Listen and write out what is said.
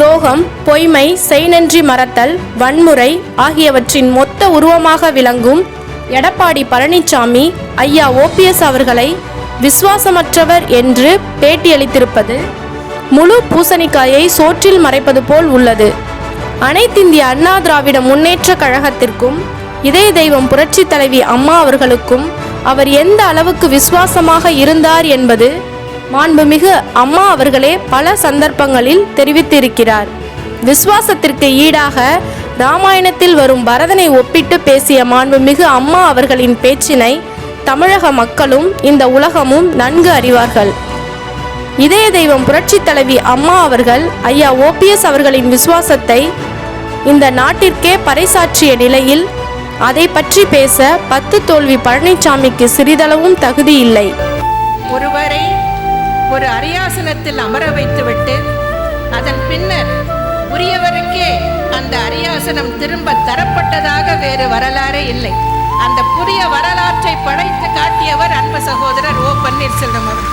துரோகம் பொய்மை செய்நன்றி மறத்தல் வன்முறை ஆகியவற்றின் மொத்த உருவமாக விளங்கும் எடப்பாடி பழனிசாமி ஐயா ஓபிஎஸ் அவர்களை விசுவாசமற்றவர் என்று பேட்டியளித்திருப்பது முழு பூசணிக்காயை சோற்றில் மறைப்பது போல் உள்ளது. அனைத்திந்திய அண்ணா திராவிட முன்னேற்ற கழகத்திற்கும் இதய தெய்வம் புரட்சி தலைவி அம்மா அவர்களுக்கும் அவர் எந்த அளவுக்கு விசுவாசமாக இருந்தார் என்பது மாண்புமிகு அம்மா அவர்களே பல சந்தர்ப்பங்களில் தெரிவித்திருக்கிறார். விசுவாசத்திற்கு ஈடாக ராமாயணத்தில் வரும் பரதனை ஒப்பிட்டு பேசிய மாண்புமிகு அம்மா அவர்களின் பேச்சினை தமிழக மக்களும் இந்த உலகமும் நன்கு அறிவார்கள். இதய தெய்வம் புரட்சி தலைவி அம்மா அவர்கள் ஐயா ஓபிஎஸ் அவர்களின் விசுவாசத்தை இந்த நாட்டிற்கே பறைசாற்றிய நிலையில் அதை பற்றி பேச பத்து தோல்வி பழனிசாமிக்கு சிறிதளவும் தகுதி இல்லை. ஒருவரை ஒரு அரியாசனத்தில் அமர வைத்துவிட்டு அதன் பின்னர் உரியவருக்கே அந்த அரியாசனம் திரும்ப தரப்பட்டதாக வேறு வரலாறே இல்லை. அந்த புதிய வரலாற்றை படைத்து காட்டியவர் அன்பு சகோதரர் ஓ பன்னீர்செல்வம் அவர்கள்.